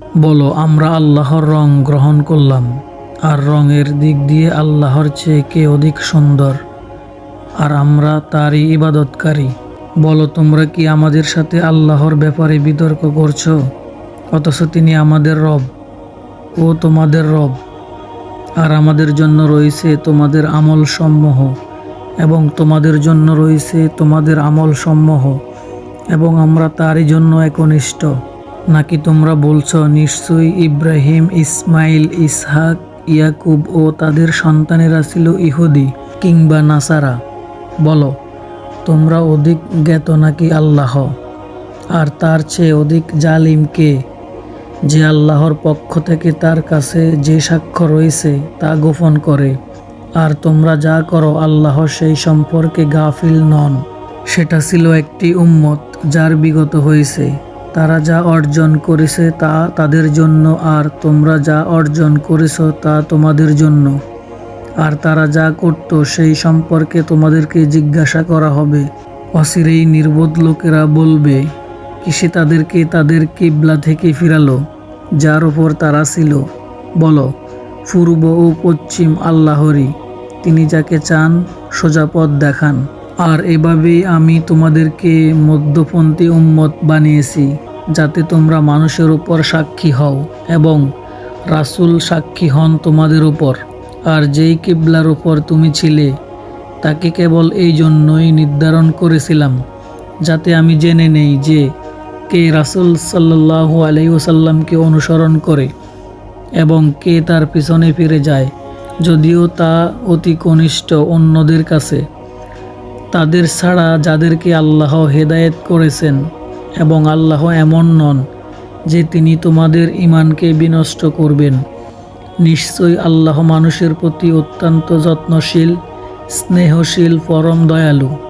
বলো, আমরা আল্লাহর রং গ্রহণ করলাম, আর রঙের দিক দিয়ে আল্লাহর চেয়ে কে অধিক সুন্দর? আর আমরা তারই ইবাদতকারী। বলো, তোমরা কি আমাদের সাথে আল্লাহর ব্যাপারে বিতর্ক করছ? অথচ তিনি আমাদের রব ও তোমাদের রব, আর আমাদের জন্য রয়েছে তোমাদের আমল সমূহ এবং তোমাদের জন্য রয়েছে তোমাদের আমল সমূহ এবং আমরা তারই জন্য একনিষ্ঠ। নাকি তোমরা বলছ, নিশ্চয়ই ইব্রাহিম, ইসমাইল, ইসহাক, ইয়াকুব ও তাদের সন্তানেরা ছিল ইহুদি কিংবা নাসারা? বলো, তোমরা অধিক জ্ঞাত নাকি আল্লাহ? আর তার চেয়ে অধিক জালিম কে? যে আল্লাহর পক্ষ থেকে তার কাছে যে সাক্ষ্য রয়েছে তা গোপন করে। আর তোমরা যা করো, আল্লাহ সেই সম্পর্কে গাফিল নন। সেটা ছিল একটি উম্মত যার বিগত হয়েছে। তারা যা অর্জন করেছে তা তাদের জন্য, আর তোমরা যা অর্জন করেছ তা তোমাদের জন্য। আর তারা যা করত, সেই সম্পর্কে তোমাদেরকে জিজ্ঞাসা করা হবে। অচিরেই নির্বোধ লোকেরা বলবে, কিসে তাদেরকে তাদের কিবলা থেকে ফিরালো? যার ওপর তারা ছিল। বলো, পূর্ব ও পশ্চিম আল্লাহরই। তিনি যাকে চান সোজাপথ দেখান। আর এভাবেই আমি তোমাদেরকে মধ্যপন্থী উম্মত বানিয়েছি। যাতে তোমরা মানুষের উপর সাক্ষী হও এবং রাসূল সাক্ষী হন তোমাদের উপর। আর যেই কিবলার উপর তুমি ছিলে, তাকে কেবল এই জন্যই নির্ধারণ করেছিলাম, যাতে আমি জেনে নেই যে কে রাসূল সাল্লাল্লাহু আলাইহি ওয়াসাল্লামকে অনুসরণ করে এবং কে তার পিছনে ফিরে যায়, যদিও তা অতি কনিষ্ঠ অন্যদের কাছে। তাদের ছাড়া যাদেরকে আল্লাহ হেদায়েত করেছেন এবং আল্লাহ এমন নন যে তিনি তোমাদের ইমানকে বিনষ্ট করবেন। নিশ্চয়ই আল্লাহ মানুষের প্রতি অত্যন্ত যত্নশীল, স্নেহশীল, পরম দয়ালু।